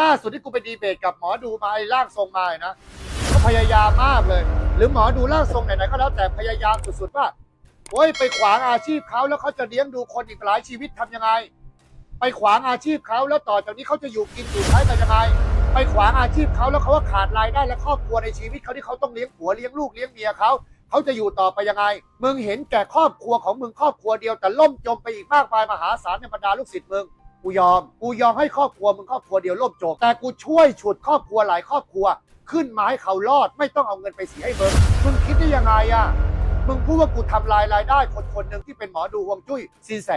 ล่าสุดที่กูไปดีเบตกับหมอดูมาไอ้ร่างทรงมาเนี่ยนะก็พยายามมากเลย หรือหมอดูร่างทรงไหนๆก็แล้วแต่พยายามสุดๆว่าโอ้ยไปขวางอาชีพเขาแล้วเขาจะเลี้ยงดูคนอีกหลายชีวิตทำยังไง ไปขวางอาชีพเขาแล้วต่อจากนี้เขาจะอยู่กินอยู่ใช้กันยังไง ไปขวางอาชีพเขาแล้วเขาว่าขาดรายได้และครอบครัวในชีวิตเขาที่เขาต้องเลี้ยงผัวเลี้ยงลูกเลี้ยงเมียเขาเขาจะอยู่ต่อไปยังไงมึงเห็นแก่ครอบครัวของมึงครอบครัวเดียวแต่ล่มจมไปอีกมากมายมหาศาลในบรรดาลูกศิษย์มึง กูยอม กูยอมให้ครอบครัวมึงครอบครัวเดียวล่มจมแต่กูช่วยฉุดครอบครัวหลายครอบครัว ขึ้นมาให้เขารอดไม่ต้องเอาเงินไปเสียให้มึงมึงคิดได้ยังไงอะมึงพูดว่ากูทำลายรายได้คนคนหนึ่งที่เป็นหมอดูฮวงจุ้ยสินแส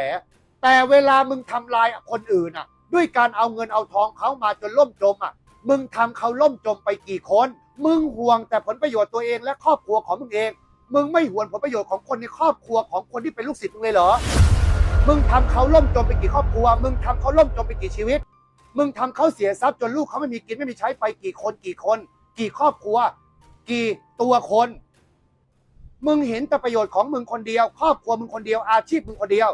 แต่เวลามึงทำลายคนอื่นอะด้วยการเอาเงินเอาทองเขามาจนล่มจมอะมึงทำเขาล่มจมไปกี่คน มึงห่วงแต่ผลประโยชน์ตัวเองและครอบครัวของมึงเอง มึงไม่ห่วงผลประโยชน์ของคนในครอบครัวของคนที่เป็นลูกศิษย์มึงเลยเหรอ มึงทำเขาล่มจมไปกี่ครอบครัว มึงทำเขาล่มจมไปกี่ชีวิต มึงทำเขาเสียทรัพย์จนลูกเขาไม่มีกินไม่มีใช้ไปกี่คนกี่คน กี่ครอบครัว กี่ตัวคน มึงเห็นแต่ประโยชน์ของมึงคนเดียว ครอบครัวมึงคนเดียวอาชีพมึงคนเดียว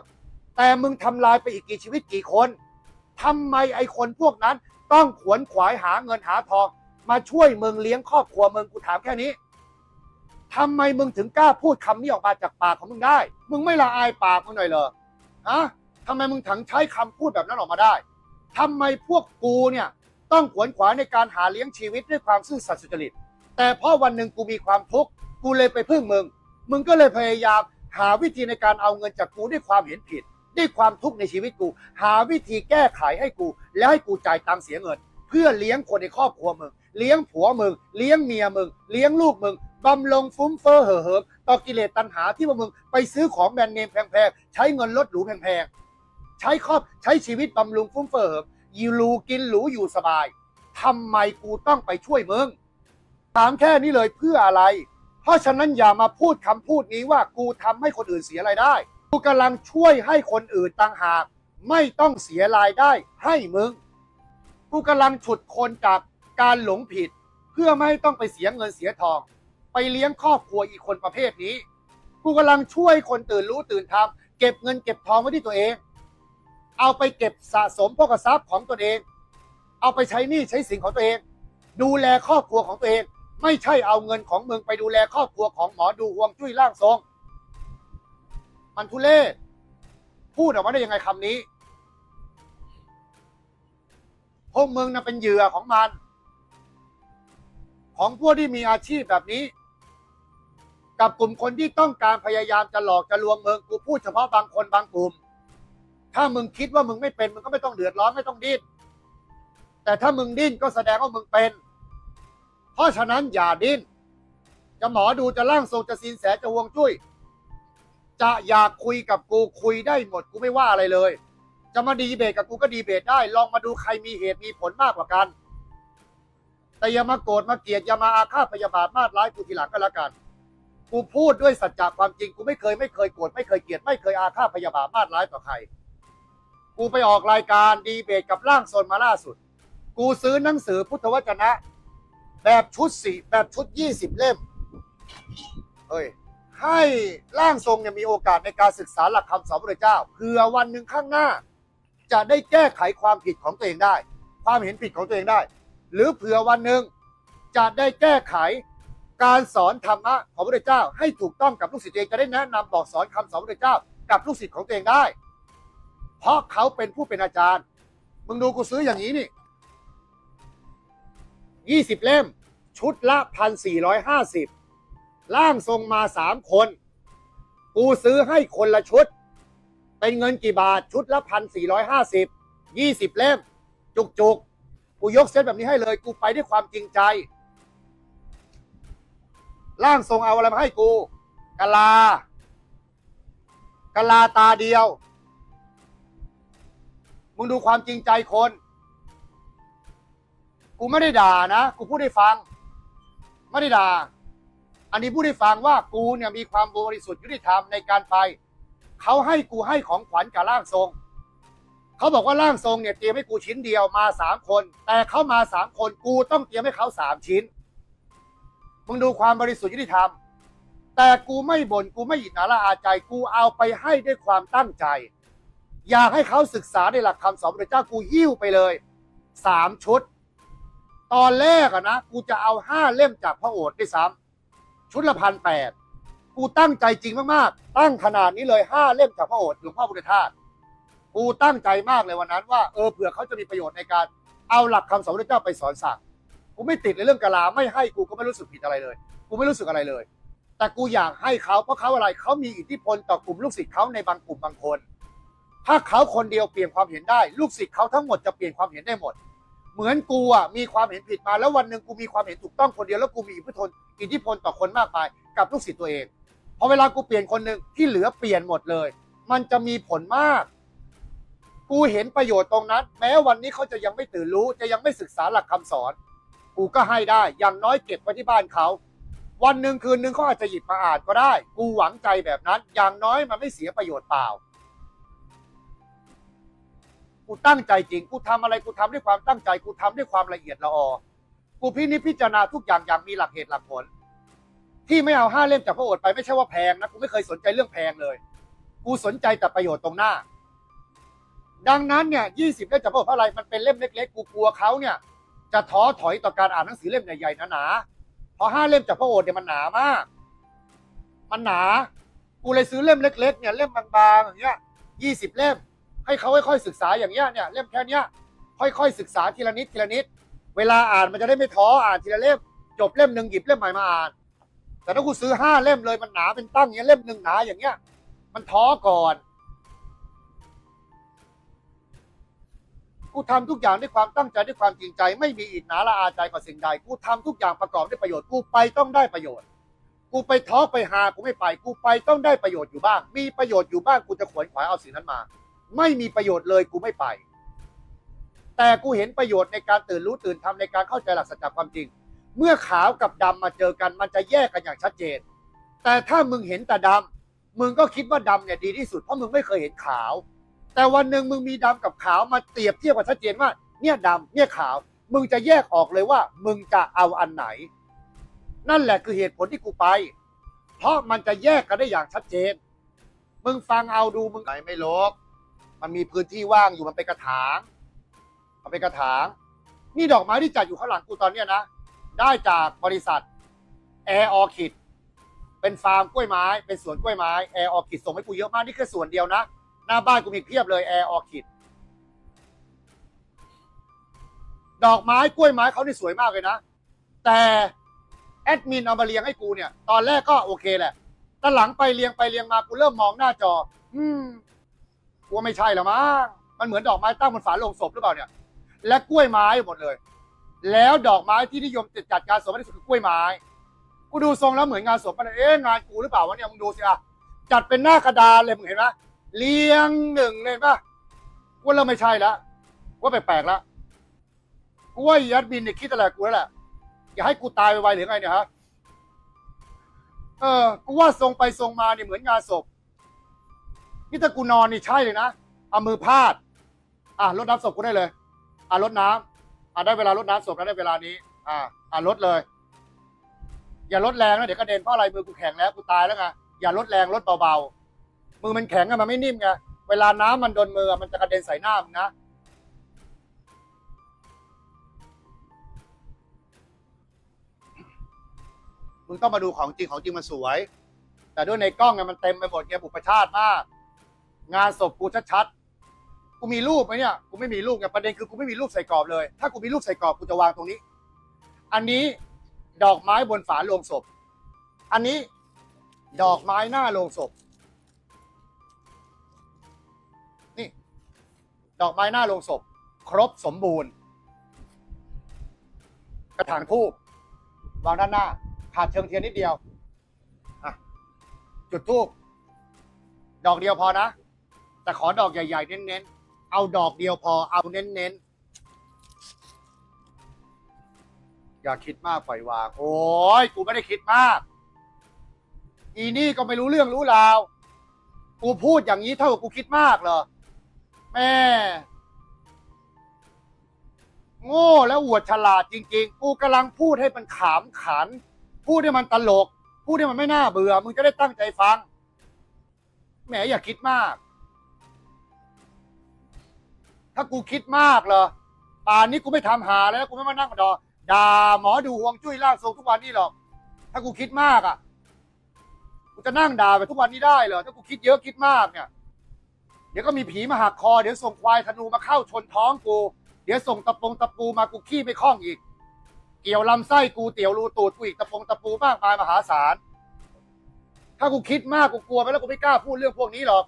แต่มึงทำลายไปอีกกี่ชีวิตกี่คนทำไมไอ้คนพวกนั้นต้องขวนขวายหาเงินหาทอง มาช่วยมึงเลี้ยงครอบครัวมึงกูถามแค่นี้ทำไมมึงถึงกล้าพูดคำนี้ออกมาจากปากของมึงได้ มึงไม่ละอายปากมึงหน่อยเหรอ ฮะทำไมมึงถึงใช้คำพูดแบบนั้นออกมาได้ทำไมพวกกูเนี่ยต้องขวนขวายในการหาเลี้ยงชีวิตด้วยความซื่อสัตย์สุจริต แต่พอวันหนึ่งกูมีความทุกข์กูเลยไปพึ่งมึง มึงก็เลยพยายามหาวิธีในการเอาเงินจากกูด้วยความเห็นผิด ด้วยความทุกข์ในชีวิตกู หาวิธีแก้ไขให้กู แล้วให้กูจ่ายตังค์เสียเงิน เพื่อเลี้ยงคนในครอบครัวมึง เลี้ยงผัวมึง เลี้ยงเมียมึง เลี้ยงลูกมึง บำลงฟุ้มเฟ้อเห่อเหิมต่อกิเลสตัณหาที่ว่ามึงไปซื้อของแบรนด์เนมแพงๆ ใช้เงินรถหรูแพงๆ ใช้ครอบใช้ชีวิตบำรุงฟุ้มเฟ้อเหิมอยู่รูกินหรูอยู่สบายทำไมกูต้องไปช่วยมึงถามแค่นี้เลยเพื่ออะไร เพราะฉะนั้นอย่ามาพูดคำพูดนี้ว่ากูทำให้คนอื่นเสียรายได้ กูกำลังช่วยให้คนอื่นต่างหาก ไม่ต้องเสียรายได้ให้มึง กูกำลังฉุดคนจากการหลงผิด เพื่อไม่ให้ต้องไปเสียเงินเสียทอง ไปเลี้ยงครอบครัวอีกคนประเภทนี้ กูกำลังช่วยคนตื่นรู้ตื่นทำเก็บเงินเก็บทองไว้ที่ตัวเอง เอาไปเก็บสะสมพวกทรัพย์ของตัวเอง เอาไปใช้หนี้ใช้สินของตัวเอง ดูแลครอบครัวของตัวเอง ไม่ใช่เอาเงินของมึงไปดูแลครอบครัวของหมอดูฮวงจุ้ยร่างทรง มันทุเล่พูดออกมาได้ยังไงคำนี้พวกมึงน่ะเป็นเหยื่อของมัน ของพวกที่มีอาชีพแบบนี้ กับกลุ่มคนที่ต้องการพยายามจะหลอกจะลวงมึงกูพูดเฉพาะบางคนบางกลุ่ม ถ้ามึงคิดว่ามึงไม่เป็นมึงก็ไม่ต้องเดือดร้อนไม่ต้องดิ้นแต่ถ้ามึงดิ้นก็แสดงว่ามึงเป็น เพราะฉะนั้นอย่าดิ้นจะหมอดูจะร่างทรงจะสินแสจะวงจุ้ยจะอยากคุยกับกูคุยได้หมดกูไม่ว่าอะไรเลย จะมาดีเบตกับกูก็ดีเบตได้ ลองมาดูใครมีเหตุมีผลมากกว่ากัน แต่อย่ามาโกรธมาเกลียดอย่ามาอาฆาตพยาบาทมาดร้ายกูทีหลังก็แล้วกัน กูพูดด้วยสัจจะความจริง กูไม่เคยไม่เคยโกรธไม่เคยเกลียดไม่เคยอาฆาตพยาบาทมาดร้ายต่อใคร กูไปออกรายการดีเบตกับร่างทรงมาล่าสุด กูซื้อหนังสือพุทธวจนะ แบบชุดสี่แบบชุดยี่สิบเล่มเฮ้ยให้ร่างทรงเนี่ยมีโอกาสในการศึกษาหลักคำสอนพระเจ้าเผื่อวันหนึ่งข้างหน้า จะได้แก้ไขความผิดของตัวเองได้ ความเห็นผิดของตัวเองได้ หรือเผื่อวันหนึ่งจะได้แก้ไข การสอนธรรมะของพระเจ้า ให้ถูกต้องกับลูกศิษย์ตัวเองจะได้แนะนำบอกสอนคำสอนพระเจ้า กับลูกศิษย์ของตัวเองได้ เพราะเขาเป็นผู้เป็นอาจารย์ มึงดูกูซื้ออย่างนี้นี่ยี่สิบเล่ม ชุดละพันสี่ร้อยห้าสิบร่างทรงมาสามคน กูซื้อให้คนละชุด เป็นเงินกี่บาทชุดละพันสี่ร้อยห้าสิบยี่สิบเล่ม จุกจุกกูยกเซตแบบนี้ให้เลย กูไปด้วยความจริงใจ ร่างทรงเอาอะไรมาให้กูกะลากะลาตาเดียว มึงดูความจริงใจคน กูไม่ได้ด่านะ กูพูดให้ฟัง ไม่ได้ด่า อันนี้พูดให้ฟังว่ากูเนี่ยมีความบริสุทธิ์ยุติธรรมในการไป เขาให้กูให้ของขวัญกับร่างทรง เขาบอกว่าร่างทรงเนี่ยเตรียมให้กูชิ้นเดียวมาสามคน แต่เขามาสามคนกูต้องเตรียมให้เขาสามชิ้น มึงดูความบริสุทธิ์ยุติธรรม แต่กูไม่บน่นกูไม่หยิดหนาละอาใจกูเอาไปให้ด้วยความตั้งใจ อยากให้เขาศึกษาในหลักคำสอนพระเจ้ากูหิ้วไปเลยสามชุด ตอนแรกอะนะกูจะเอาห้าเล่มจากพระโอษฐ์ด้วยซ้ำชุดละพันแปดกูตั้งใจจริงมากๆ ตั้งขนาดนี้เลยห้าเล่มจากพระโอษฐ์หลวงพ่อพุทธทาสกูตั้งใจมากเลยวันนั้นว่าเออเผื่อเขาจะมีประโยชน์ในการเอาหลักคำสอนพระเจ้าไปสอนสั่ง กูไม่ติดในเรื่องกะลาไม่ให้กูก็ไม่รู้สึกผิดอะไรเลย กูไม่รู้สึกอะไรเลย แต่กูอยากให้เขาเพราะเขาอะไรเขามีอิทธิพลต่อกลุ่มลูกศิษย์เขาในบางกลุ่มบางคน ถ้าเขาคนเดียวเปลี่ยนความเห็นได้ ลูกศิษย์เขาทั้งหมดจะเปลี่ยนความเห็นได้หมด เหมือนกูอะมีความเห็นผิดมาแล้ววันหนึ่งกูมีความเห็นถูกต้องคนเดียวแล้วกูมีอิทธิพลอิทธิพลต่อคนมากมายกับลูกศิษย์ตัวเองพอเวลากูเปลี่ยนคนหนึ่งที่เหลือเปลี่ยนหมดเลย มันจะมีผลมาก กูเห็นประโยชน์ตรงนั้น แม้วันนี้เขาจะยังไม่ตื่นรู้จะยังไม่ศึกษาหลักคำสอน กูก็ให้ได้ อย่างน้อยเก็บไว้ที่บ้านเขา วันหนึ่งคืนหนึ่งเขาอาจจะหยิบมาอ่านก็ได้ กูหวังใจแบบนั้น อย่างน้อยมันไม่เสียประโยชน์เปล่า กูตั้งใจจริง กูทำอะไรกูทำด้วยความตั้งใจ กูทำด้วยความละเอียดละออ กูพินิจพิจารณาทุกอย่างอย่างมีหลักเหตุหลักผล ที่ไม่เอาห้าเล่มจากพระโอษฐ์ไปไม่ใช่ว่าแพงนะ กูไม่เคยสนใจเรื่องแพงเลย กูสนใจแต่ประโยชน์ตรงหน้าดังนั้นเนี่ยยี่สิบเล่มจากพระโอษฐ์อะไรมันเป็นเล่มเล็กๆ กูกลัวเขาเนี่ย จะท้อถอยต่อการอ่านหนังสือเล่มใหญ่ๆหนาๆเพราะห้าเล่มจากพระโอษฐ์เนี่ยมันหนามาก มันหนา กูเลยซื้อเล่มเล็ก ๆ เนี่ยเล่มบางๆอย่างเงี้ยยี่สิบเล่ม ให้เขาค่อยๆศึกษาอย่างเงี้ยเนี่ยเล่มแค่เนี้ยค่อยๆศึกษาทีละนิดทีละนิด เวลาอ่านมันจะได้ไม่ท้ออ่านทีละเล่ม จบเล่มหนึ่งหยิบเล่มใหม่มาอ่าน แต่ถ้ากูซื้อห้าเล่มเลยมันหนาเป็นตั้งอย่างเงี้ยเล่มหนึ่งหนาอย่างเงี้ย มันท้อก่อน กูทำทุกอย่างด้วยความตั้งใจด้วยความจริงใจ ไม่มีอิจฉาละอาใจกับสิ่งใด กูทำทุกอย่างประกอบด้วยประโยชน์ กูไปต้องได้ประโยชน์ กูไปท้อไปหา กูไม่ไป กูไปต้องได้ประโยชน์อยู่บ้าง มีประโยชน์อยู่บ้าง กูจะขวนขวายเอาสิ่งนั้นมา ไม่มีประโยชน์เลย กูไม่ไป แต่กูเห็นประโยชน์ในการตื่นรู้ตื่นทำในการเข้าใจหลักสัจจะความจริง เมื่อขาวกับดำมาเจอกัน มันจะแยกกันอย่างชัดเจน แต่ถ้ามึงเห็นแต่ดำมึงก็คิดว่าดำเนี่ยดีที่สุด เพราะมึงไม่เคยเห็นขาว แต่วันหนึ่งมึงมีดำกับขาวมาเปรียบเทียบกันชัดเจนว่า เนี่ยดำเนี่ยขาว มึงจะแยกออกเลยว่า มึงจะเอาอันไหน นั่นแหละคือเหตุผลที่กูไป เพราะมันจะแยกกันได้อย่างชัดเจน มึงฟังเอาดูมึงไหนไม่ลบมันมีพื้นที่ว่างอยู่มันเป็นกระถางมันเป็นกระถาง นี่ดอกไม้ที่จัดอยู่ข้างหลังกูตอนเนี้ยนะ ได้จากบริษัทแอร์ออคิดเป็นฟาร์มกล้วยไม้ เป็นสวนกล้วยไม้แอร์ออคิดส่งให้กูเยอะมากนี่แค่ส่วนเดียวนะ หน้าบ้านกูมีเพียบเลยแอร์ออคิด ดอกไม้กล้วยไม้เขานี่สวยมากเลยนะ แต่แอดมินเอามาเรียงให้กูเนี่ย ตอนแรกก็โอเคแหละแต่หลังไปเรียงไปเรียงมากูเริ่มมองหน้าจอ อืมกูว่าไม่ใช่แล้วมั้งมันเหมือนดอกไม้ตั้งบนฝาโลงศพหรือเปล่าเนี่ย และกล้วยไม้หมดเลย แล้วดอกไม้ที่นิยมจัดการศพมากที่สุดคือกล้วยไม้ กูดูทรงแล้วเหมือนงานศพมันเอ๊ะงานกูหรือเปล่าวะเนี่ยมึงดูสิอะจัดเป็นหน้ากระดานเลยมึงเห็นไหม เรียงหนึ่งเลยปะกูว่าเริ่มไม่ใช่แล้วว่าแปลกๆแล้วกูว่ายัดบินเนี่ยคิดอะไรกูแล้วแหละอย่าให้กูตายไวหรือไงเนี่ยฮะเออกูว่าทรงไปทรงมาเนี่ยเหมือนงานศพนี่ถ้ากูนอนนี่ใช่เลยนะเอามือพาด อะรดน้ำศพกูได้เลย อะรดน้ำอะได้เวลารดน้ำศพแล้วได้เวลานี้ อะอะลดเลย อย่าลดแรงนะเดี๋ยวกระเด็นเพราะอะไรมือกูแข็งแล้วกูตายแล้วไงอย่าลดแรงลดเบาๆ มือมันแข็งอะมันไม่นิ่มไงเวลาน้ำมันโดนมือมันจะกระเด็นใส่หน้ามึงนะมึงต้องมาดูของจริงของจริงมันสวย แต่ด้วยในกล้องเนี่ยมันเต็มไปหมดไงบุปชาติมาก งานศพกูชัดๆกูมีรูปไหมเนี่ยกูไม่มีรูปไงประเด็นคือกูไม่มีรูปใส่กรอบเลย ถ้ากูมีรูปใส่กรอบกูจะวางตรงนี้ อันนี้ดอกไม้บนฝาโลงศพ อันนี้ ดอกไม้หน้าโลงศพ ดอกไม้หน้าโลงศพ ครบสมบูรณ์ กระถางทูบวางด้านหน้า ขาดเชิงเทียนนิดเดียวจุดทูบดอกเดียวพอนะ แต่ขอดอกใหญ่ๆ เน้นๆ เอาดอกเดียวพอเอาเน้นๆ อย่าคิดมากปล่อยวาง โอ้ยกูไม่ได้คิดมาก อีนี่ก็ไม่รู้เรื่องรู้ราว กูพูดอย่างนี้เท่ากับกูคิดมากเหรอ แม่โง่แล้วอวดฉลาดจริง ๆ กูกำลังพูดให้มันขำขัน พูดให้มันตลก พูดให้มันไม่น่าเบื่อ มึงจะได้ตั้งใจฟัง แหมอย่าคิดมาก ถ้ากูคิดมากเหรอ ป่านนี้กูไม่ทำหาแล้วกูไม่มานั่งดอด่าหมอดูฮวงจุ้ยร่างทรงทุกวันนี้หรอก ถ้ากูคิดมากอะ กูจะนั่งด่าไปทุกวันนี้ได้เหรอ ถ้ากูคิดเยอะคิดมากเนี่ย เดี๋ยวก็มีผีมาหักคอ เดี๋ยวส่งควายธนูมาเข้าชนท้องกู เดี๋ยวส่งตะปงตะปูมากูขี้ไม่คล่องอีก เกี่ยวลำไส้กูเตี๋ยวรูตูดกูอีกตะปงตะปูมากมายมหาศาล ถ้ากูคิดมากกูกลัวไปแล้วกูไม่กล้าพูดเรื่องพวกนี้หรอก